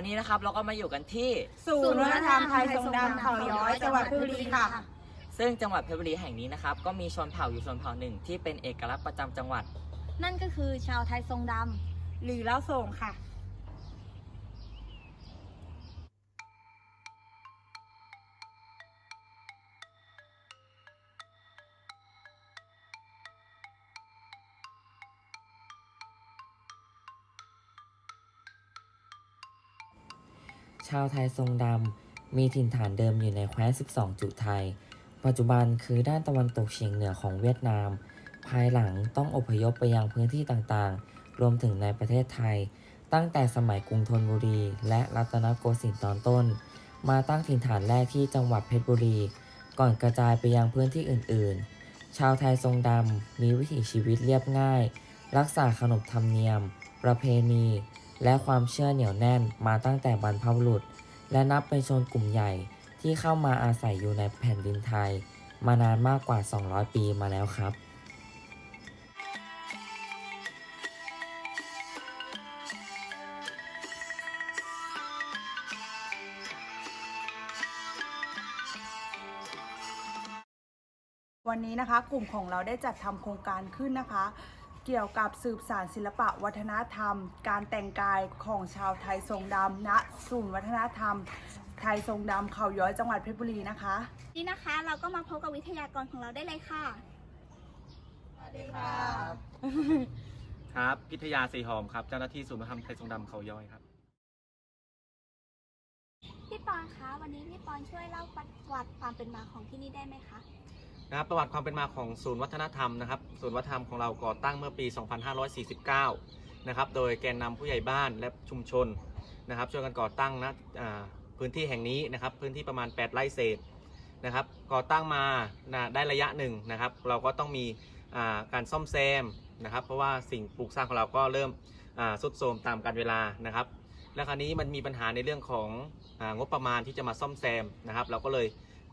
วันนี้นะครับเราก็มาอยู่กันที่ ศูนย์วัฒนธรรมไทยทรงดำเขาย้อยจังหวัดเพชรบุรีค่ะ ซึ่งจังหวัดเพชรบุรีแห่งนี้นะครับก็มีชนเผ่าอยู่ชนเผ่าหนึ่งที่เป็นเอกลักษณ์ประจำจังหวัด นั่นก็คือชาวไทยทรงดหรือเล่าส่งค่ะ ชาวไทยทรงดำ มีถิ่นฐานเดิมอยู่ในแคว้น 12 จุไทย ปัจจุบันคือด้านตะวันตกเฉียงเหนือของเวียดนาม ภายหลังต้องอพยพไปยังพื้นที่ต่างๆ รวมถึงในประเทศไทย ตั้งแต่สมัยกรุงธนบุรี และรัตนโกสินทร์ตอนต้น มาตั้งถิ่นฐานแรกที่จังหวัดเพชรบุรี ก่อนกระจายไปยังพื้นที่อื่นๆ ชาวไทยทรงดำ มีวิถีชีวิตเรียบง่าย รักษาขนบธรรมเนียม ประเพณี และความเชื่อเหนียวแน่นมาตั้งแต่บรรพบุรุษ และนับเป็นชนกลุ่มใหญ่ที่เข้ามาอาศัยอยู่ในแผ่นดินไทย มานานมากกว่า 200 ปีมาแล้วครับวันนี้นะคะกลุ่มของเราได้จัดทำโครงการขึ้นนะคะ เกี่ยวกับสืบสานศิลปะวัฒนธรรม การแต่งกายของชาวไทยทรงดำณศูนย์วัฒนธรรม ไทยทรงดำเขาย้อยจังหวัดเพชรบุรีนะคะำนี่นะคะเราก็มาพบกับวิทยากรของเราได้เลยค่ะครับ พิทยาสีหอมครับ เจ้าหน้าที่ศูนย์วัฒนธรรมไทยทรงดำเขาย้อยครับ พี่ปอนคะวันนี้พี่ปอนช่วยเล่าประวัติความเป็นมาของที่นี่ได้ไหมคะ นะครับประวัติความเป็นมาของศูนย์วัฒนธรรมนะครับศูนย์วัฒนธรรมของเราก่อตั้งเมื่อปี 2549 นะครับโดยแกนนำผู้ใหญ่บ้านและชุมชนนะครับช่วยกันก่อตั้งนะพื้นที่แห่งนี้นะครับพื้นที่ประมาณ 8 ไร่เศษนะครับก่อตั้งมานะได้ระยะหนึ่งนะครับ เราก็ต้องมีอ่าการซ่อมแซมนะครับ เพราะว่าสิ่งปลูกสร้างของเราก็เริ่มสุดโทรมตามกาลเวลานะครับ และคราวนี้มันมีปัญหาในเรื่องของอางบประมาณที่จะมาซ่อมแซมนะครับ เราก็เลย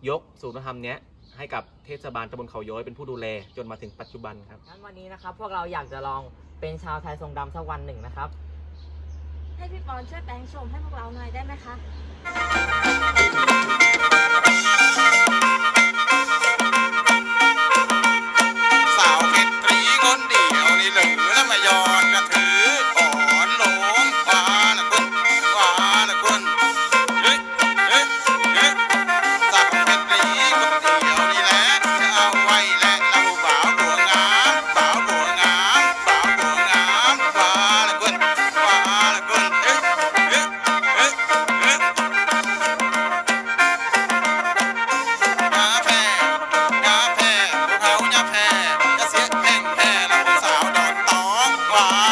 ยกศูนย์วัฒนธรรมเนี้ย ให้กับเทศบาลตำบลเขาย้อยเป็นผู้ดูแลจนมาถึงปัจจุบันครับ งั้นวันนี้นะครับ พวกเราอยากจะลองเป็นชาวไทยทรงดำสักวันหนึ่งนะครับ ให้พี่ปอนช่วยแปลงโฉมให้พวกเราหน่อยได้ไหมคะ อ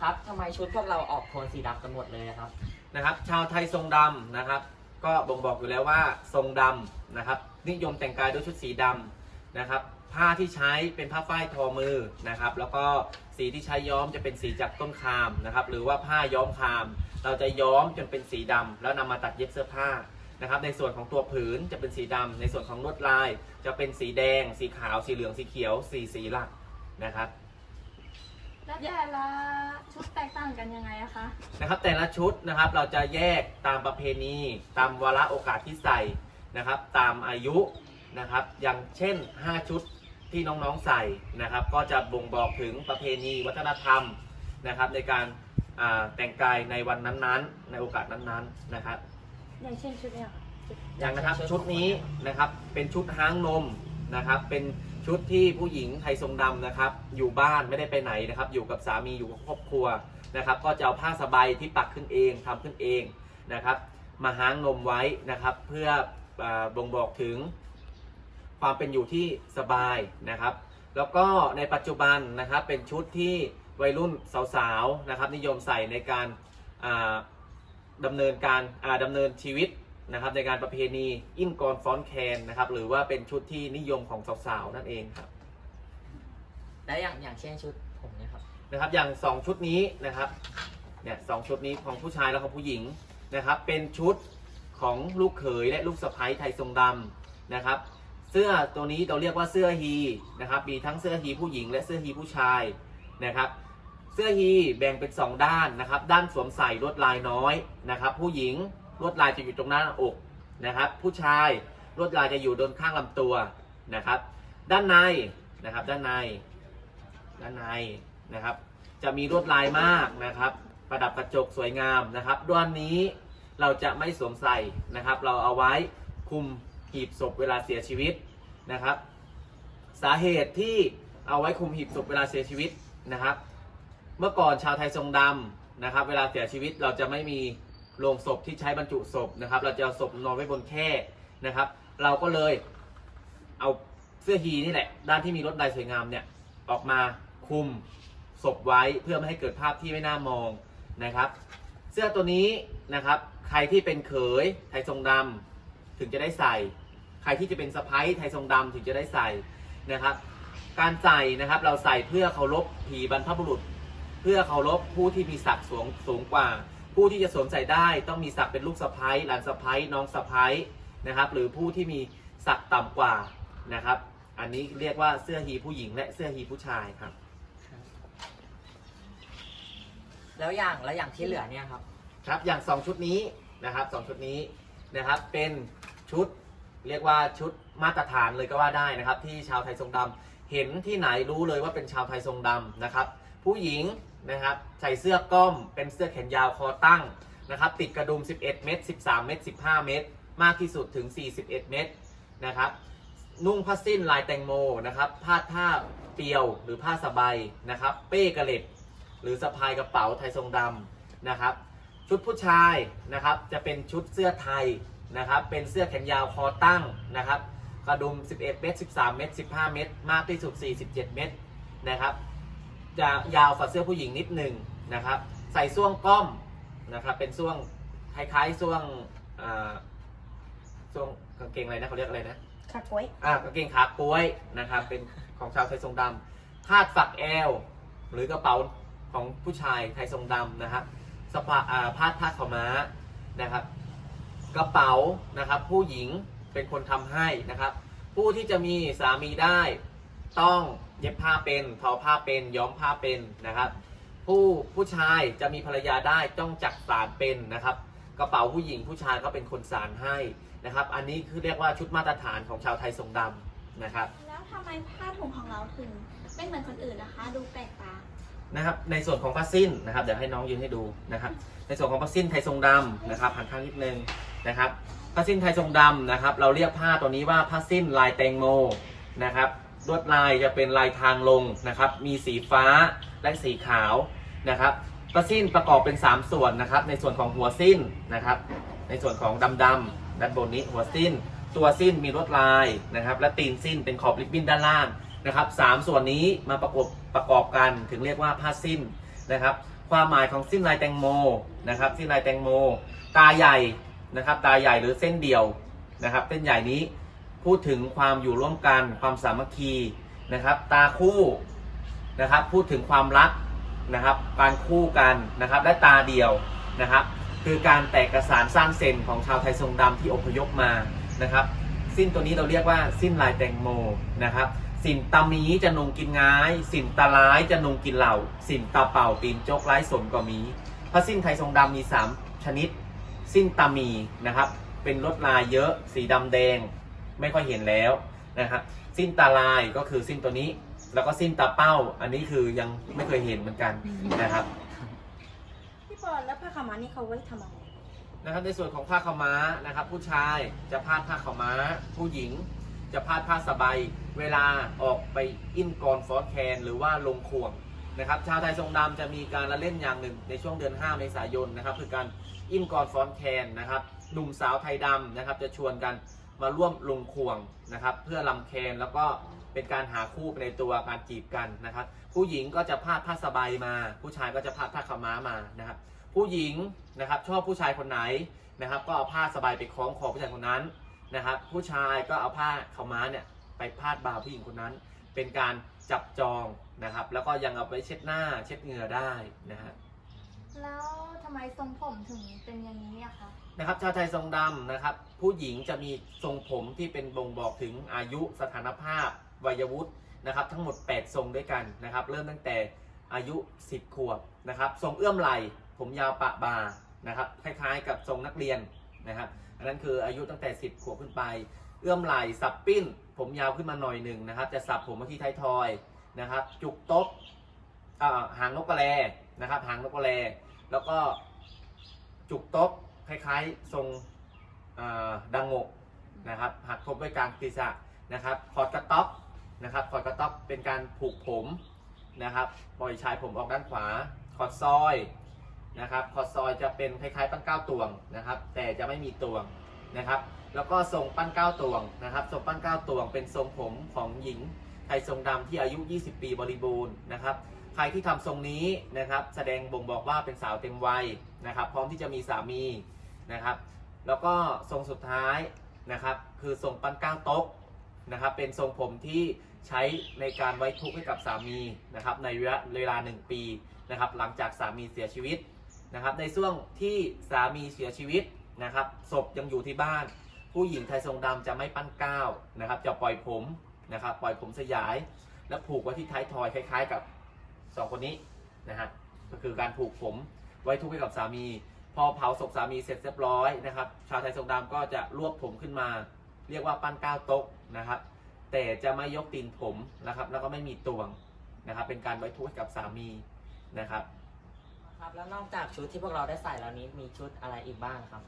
ครับทำไมชุดพวกเราออกโทนสีดำกันหมดเลยอะครับ นะครับ ชาวไทยทรงดำนะครับ ก็บ่งบอกอยู่แล้วว่าทรงดำนะครับ นิยมแต่งกายด้วยชุดสีดำนะครับ ผ้าที่ใช้เป็นผ้าฝ้ายทอมือนะครับ แล้วก็สีที่ใช้ย้อมจะเป็นสีจากต้นคามนะครับ หรือว่าผ้าย้อมคาม เราจะย้อมจนเป็นสีดำแล้วนำมาตัดเย็บเสื้อผ้านะครับในส่วนของตัวผืนจะเป็นสีดำในส่วนของลวดลาย จะเป็นสีแดง สีขาว สีเหลือง สีเขียว สีสีหลักนะครับ แล้วแต่ละชุดแตกต่างกันยังไงอะคะนะครับแต่ละชุดนะครับเราจะแยกตามประเพณีตามวาระโอกาสที่ใส่นะครับ ตามอายุนะครับ อย่างเช่น 5 ชุดที่น้องๆใส่นะครับ ก็จะบ่งบอกถึงประเพณีวัฒนธรรมนะครับ ในการอ่าแต่งกายในวันนั้นๆ ในโอกาสนั้นๆนะครับ อย่างเช่นชุดเนี่ยอย่างนะครับชุดนี้นะครับเป็นชุดห้างนมนะครับเป็น ชุดที่ผู้หญิงไทยทรงดำนะครับ อยู่บ้านไม่ได้ไปไหนนะครับ อยู่กับสามีอยู่กับครอบครัวนะครับ ก็จะเอาผ้าสบายที่ปักขึ้นเองทำขึ้นเองนะครับ มาห้างนมไว้นะครับ เพื่ออบ่งบอกถึงความเป็นอยู่ที่สบายนะครับ แล้วก็ในปัจจุบันนะครับเป็นชุดที่วัยรุ่นสาวๆนะครับ นิยมใส่ในการอ่าดำเนินการอ่าดำเนินชีวิต นะครับในการประเพณีอินกรฟ้อนแคนนะครับ หรือว่าเป็นชุดที่นิยมของสาวๆนั่นเองครับแล้วอย่างอย่างเช่นชุดผมเนี่ยครับนะครับ อย่าง 2 ชุดนี้นะครับเนี่ยสองชุดนี้ของผู้ชายและของผู้หญิงนะครับ เป็นชุดของลูกเขยและลูกสะใภ้ไทยทรงดำนะครับ เสื้อตัวนี้เราเรียกว่าเสื้อฮีนะครับ มีทั้งเสื้อฮีผู้หญิง และเสื้อฮีผู้ชายนะครับ เสื้อฮีแบ่งเป็น 2 ด้านนะครับ ด้านสวมใส่ลวดลายน้อยนะครับ ผู้หญิง ลวดลายจะอยู่ตรงหน้าอกนะครับ ผู้ชายลวดลายจะอยู่บนข้างลำตัวนะครับ ด้านในนะครับด้านใน ด้านในนะครับ จะมีลวดลายมากนะครับ ประดับกระจกสวยงามนะครับด้านนี้เราจะไม่สวมใส่นะครับ เราเอาไว้คุมหีบศพเวลาเสียชีวิตนะครับ สาเหตุที่เอาไว้คุมหีบศพเวลาเสียชีวิตนะครับ เมื่อก่อนชาวไทยทรงดำนะครับ เวลาเสียชีวิตเราจะไม่มี โลงศพที่ใช้บรรจุศพนะครับ เราจะเอาศพนอนไว้บนแคร่นะครับ เราก็เลยเอาเสื้อฮีนี่แหละ ด้านที่มีลวดลายสวยงามเนี่ยออกมาคุมศพไว้เพื่อไม่ให้เกิดภาพที่ไม่น่ามองนะครับ เสื้อตัวนี้นะครับ ใครที่เป็นเขยไทยทรงดำถึงจะได้ใส่ ใครที่จะเป็นสะพ้ายไทยทรงดำถึงจะได้ใส่นะครับ การใส่นะครับเราใส่เพื่อเคารพผีบรรพบุรุษ เพื่อเคารพผู้ที่มีศักดิ์สูงสูงกว่า ผู้ที่จะสวมใส่ได้ต้องมีศักดิ์เป็นลูกสะพ้ายหลานสะพ้ายน้องสะพ้ายนะครับ หรือผู้ที่มีศักดิ์ต่ำกว่านะครับ อันนี้เรียกว่าเสื้อฮีผู้หญิงและเสื้อฮีผู้ชายครับ แล้วอย่างแล้วอย่างที่เหลือเนี่ยครับ ครับอย่าง2ชุดนี้นะครับสองชุดนี้นะครับเป็นชุดเรียกว่าชุดมาตรฐานเลยก็ว่าได้นะครับ ที่ชาวไทยทรงดำเห็นที่ไหนรู้เลยว่าเป็นชาวไทยทรงดำนะครับ ผู้หญิง นะครับ ใส่เสื้อก้อม เป็นเสื้อแขนยาวคอตั้งนะครับ ติดกระดุม 11 เมตร 13 เมตร 15 เมตร มากที่สุดถึง 41 เมตรนะครับ นุ่งผ้าสิ้นลายแตงโมนะครับผ้าท่าเปียวหรือผ้าสบายนะครับ เป้กระเล็ดหรือสะพายกระเป๋าไทยทรงดำนะครับ ชุดผู้ชายนะครับ จะเป็นชุดเสื้อไทยนะครับ เป็นเสื้อแขนยาวคอตั้งนะครับ กระดุม 11 เมตร 13 เมตร 15 เมตร มากที่สุด 47 เมตรนะครับ จะยาวกว่าเสื้อผู้หญิงนิดหนึ่งนะครับ ใส่ส่วงก้อมนะครับ เป็นส่วงคล้ายๆส่วงอ่าส่วงกางเกงอะไรนะเขาเรียกอะไรนะค่ะกล้วยอ่ากางเกงขาก้วยนะครับ เป็นของชาวไทยทรงดำคาดฝักแอล หรือกระเป๋าของผู้ชายไทยทรงดำนะครับสปาอ่าพาดผ้าขาวม้านะครับ กระเป๋านะครับ ผู้หญิงเป็นคนทำให้นะครับ ผู้ที่จะมีสามีได้ต้อง เย็บผ้าเป็นทอผ้าเป็น ย้อมผ้าเป็นนะครับ ผู้ผู้ชายจะมีภรรยาได้ต้องจักสารเป็นนะครับ กระเป๋าผู้หญิงผู้ชายก็เป็นคนสารให้นะครับ อันนี้คือเรียกว่าชุดมาตรฐานของชาวไทยทรงดำนะครับ แล้วทำไมผ้าถุงของเราถึงไม่เหมือนคนอื่นนะคะ ดูแปลกตานะครับ ในส่วนของผ้าสิ้นนะครับเดี๋ยวให้น้องยืนให้ดูนะครับ ในส่วนของผ้าสิ้นไทยทรงดำนะครับหันข้างนิดนึงนะครับผ้าสิ้นไทยทรงดำนะครับ เราเรียกผ้าตัวนี้ว่าผ้าสิ้นลายแตงโมนะครับ ลวดลายจะเป็นลายทางลงนะครับ มีสีฟ้าและสีขาวนะครับผ้าสิ้นประกอบเป็น 3 ส่วนนะครับ ในส่วนของหัวสิ้นนะครับ ในส่วนของดำดำด้านบนนี้หัวสิ้น ตัวสิ้นมีลวดลายนะครับ และตีนสิ้นเป็นขอบริบบิ้นด้านล่างนะครับสามส่วนนี้มาประกอบประกอบกันถึงเรียกว่าผ้าสิ้นนะครับ ความหมายของสิ้นลายแตงโมนะครับ สิ้นลายแตงโม ตาใหญ่นะครับ ตาใหญ่หรือเส้นเดียวนะครับ เส้นใหญ่นี้ พูดถึงความอยู่ร่วมกันความสามัคคีนะครับ ตาคู่นะครับ พูดถึงความรักนะครับ การคู่กันนะครับ และตาเดียวนะครับ คือการแตกกระสานสร้างเซนของชาวไทยทรงดำที่อพยพมานะครับ สิ้นตัวนี้เราเรียกว่าสิ้นลายแตงโมนะครับ สินตามีจะนงกินง่าย สินตาร้ายจะนงกินเหล่า สินตาเป่าตีนโจกไร้สนก็มีพระสิ้นไทยทรงดำมี 3 ชนิด สิ้นตามีนะครับ เป็นลวดลายเยอะ สีดำแดง ไม่ค่อยเห็นแล้วนะครับสิ้นตาลายก็คือสิ้นตัวนี้ แล้วก็สิ้นตาเป้า อันนี้คือยังไม่เคยเห็นเหมือนกันนะครับพี่ปอนแล้วผ้าขาวม้านี่เขาไว้ทำอะไรนะครับในส่วนของผ้าขาวม้านะครับ ผู้ชายจะพาดผ้าขาวม้า ผู้หญิง จะพาดผ้าสบายเวลาออกไปอินกรฟ้อนแคนหรือว่าลงควงนะครับชาวไทยทรงดำจะมีการละเล่นอย่างหนึ่งในช่วงเดือน5เมษายนนะครับคือการอินกรฟ้อนแคนนะครับหนุ่มสาวไทยดำนะครับจะชวนกัน มาร่วมลงควงนะครับ เพื่อลำแคนแล้วก็เป็นการหาคู่ในตัวการจีบกันนะครับ ผู้หญิงก็จะพาดผ้าสบายมา ผู้ชายก็จะพาดผ้าขม้ามานะครับ ผู้หญิงนะครับชอบผู้ชายคนไหนนะครับ ก็เอาผ้าสบายไปคล้องคอผู้ชายคนนั้นนะครับ ผู้ชายก็เอาผ้าขม้าเนี่ยไปพาดบ่าผู้หญิงคนนั้น เป็นการจับจองนะครับ แล้วก็ยังเอาไปเช็ดหน้าเช็ดเหงื่อได้นะฮะ แล้วทำไมทรงผมถึงเป็นอย่างนี้อะคะนะครับชาวไทยทรงดำนะครับ ผู้หญิงจะมีทรงผมที่เป็นบ่งบอกถึงอายุสถานภาพวัยวุฒินะครับ ทั้งหมด 8 ทรงด้วยกันนะครับ เริ่มตั้งแต่อายุ 10 ขวบนะครับ ทรงเอื้อมไหลผมยาวปะบานะครับคล้ายๆ กับทรงนักเรียนนะครับ อันนั้นคืออายุตั้งแต่ 10 ขวบขึ้นไป เอื้อมไหลสับปิ้น ผมยาวขึ้นมาหน่อยหนึ่งนะครับ จะสับผมมาที่ท้ายทอยนะครับ จุกต๊ะอ่าหางนกกระแร นะครับหางนกกระแรแล้วก็จุกต๊ะคล้ายๆทรงดังโงกนะครับหักทบไว้กลางศีรษะนะครับคอร์ดกระต๊อกนะครับคอร์ดกระต๊อกเป็นการผูกผมนะครับปล่อยชายผมออกด้านขวาคอร์ดซอยนะครับคอดซอยจะเป็นคล้ายๆ ปั้นเก้าตวงนะครับ แต่จะไม่มีตวงนะครับ แล้วก็ทรงปั้นเก้าตวงนะครับทรงปั้นเก้าตวง เป็นทรงผมของหญิงไทยทรงดำที่อายุ 20 ปีบริบูรณ์นะครับ ใครที่ทำทรงนี้นะครับแสดงบ่งบอกว่าเป็นสาวเต็มวัยนะครับ พร้อมที่จะมีสามีนะครับ แล้วก็ทรงสุดท้ายนะครับ คือทรงปั้นเก้าโต๊ะนะครับ เป็นทรงผมที่ใช้ในการไว้ทุกข์ให้กับสามีนะครับ ในระยะเวลาหนึ่งปีนะครับ หลังจากสามีเสียชีวิตนะครับ ในช่วงที่สามีเสียชีวิตนะครับศพยังอยู่ที่บ้าน ผู้หญิงไทยทรงดำจะไม่ปั้นก้าวนะครับ จะปล่อยผมนะครับ ปล่อยผมสยาย แล้วผูกไว้ที่ท้ายทอยคล้าย ๆ กับ สองคนนี้นะฮะก็คือการผูกผมไว้ทุกข์ให้กับสามี พอเผาศพสามีเสร็จเรียบร้อยนะครับ ชาวไทยทรงดำก็จะรวบผมขึ้นมา เรียกว่าปั้นก้าวโต๊ะนะครับ แต่จะไม่ยกตีนผมนะครับ แล้วก็ไม่มีตวงนะครับ เป็นการไว้ทุกข์ให้กับสามีนะครับ ครับแล้วนอกจากชุดที่พวกเราได้ใส่แล้วนี้มีชุดอะไรอีกบ้างครับ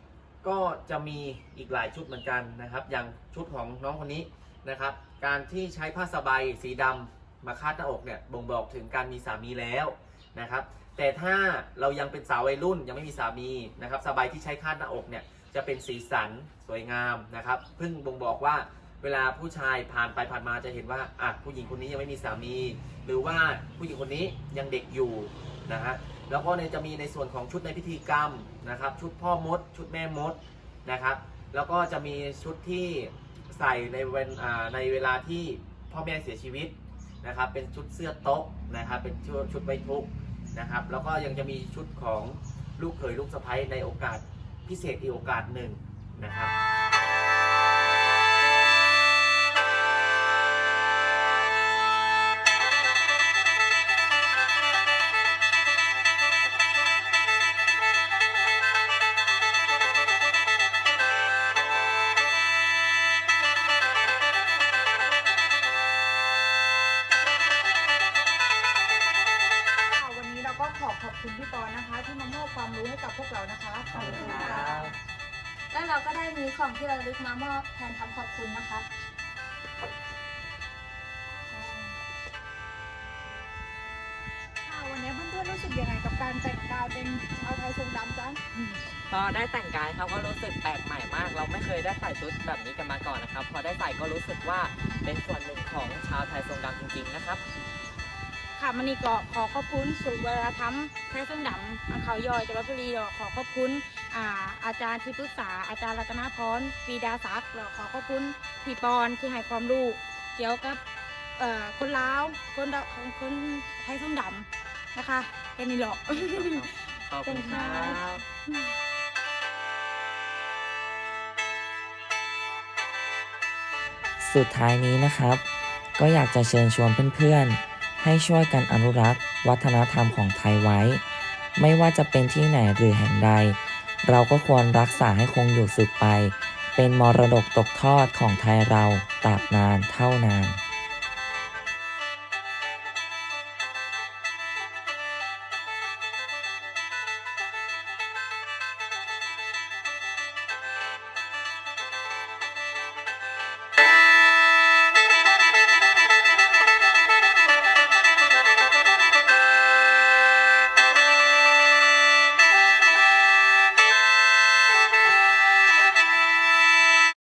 ก็จะมีอีกหลายชุดเหมือนกันนะครับ อย่างชุดของน้องคนนี้นะครับ การที่ใช้ผ้าสบายสีดำ มาคาดหน้าอกเนี่ยบ่งบอกถึงการมีสามีแล้วนะครับ แต่ถ้าเรายังเป็นสาววัยรุ่นยังไม่มีสามีนะครับสบายที่ใช้คาดหน้าอกเนี่ยจะเป็นสีสันสวยงามนะครับเพิ่งบ่งบอกว่าเวลาผู้ชายผ่านไปผ่านมาจะเห็นว่าอะผู้หญิงคนนี้ยังไม่มีสามี หรือว่าผู้หญิงคนนี้ยังเด็กอยู่นะฮะแล้วก็ในจะมีในส่วนของชุดในพิธีกรรมนะครับ ชุดพ่อมด ชุดแม่มดนะครับแล้วก็จะมีชุดที่ใส่ในเวนอ่าในเวลาที่พ่อแม่เสียชีวิต นะครับ เป็นชุดเสื้อโต๊ะนะครับ เป็นชุดชุดไว้ทุกนะครับ แล้วก็ยังจะมีชุดของลูกเขยลูกสะใภ้ในโอกาสพิเศษอีกโอกาสหนึ่งนะครับ เราก็ได้มีของที่ระลึกมามอบแทนคำขอบคุณนะคะ ค่ะวันนี้เพื่อนๆรู้สึกยังไงกับการแต่งกายเป็นชาวไทยทรงดำจ๊ะพอได้แต่งกายครับก็รู้สึกแปลกใหม่มาก เราไม่เคยได้ใส่ชุดแบบนี้กันมาก่อนนะครับ พอได้ใส่ก็รู้สึกว่าเป็นส่วนหนึ่งของชาวไทยทรงดำจริงๆนะครับ ค่ะมันนี่ก็ขอขอบคุณศูนย์วัฒนธรรมไทยส้มดำอันเขาย่อยจังหวัดบุรีขอขอบคุณ อ่าอาจารย์ที่ปรึกษาอาจารย์รัตนาพรปรีดาศักดิ์แล้วขอขอบคุณพี่ปอนที่ให้ความรู้เกี่ยวกับเอ่อคนลาวคนดของคนไทยทองดำนะคะแค่นี้หรอกขอบคุณครับสุดท้ายนี้นะครับ ก็อยากจะเชิญชวนเพื่อนๆ ให้ช่วยกันอนุรักษ์ วัฒนธรรมของไทยไว้ ไม่ว่าจะเป็นที่ไหนหรือแห่งใด เราก็ควรรักษาให้คงอยู่สืบไป เป็นมรดกตกทอดของไทยเราตราบนานเท่านาน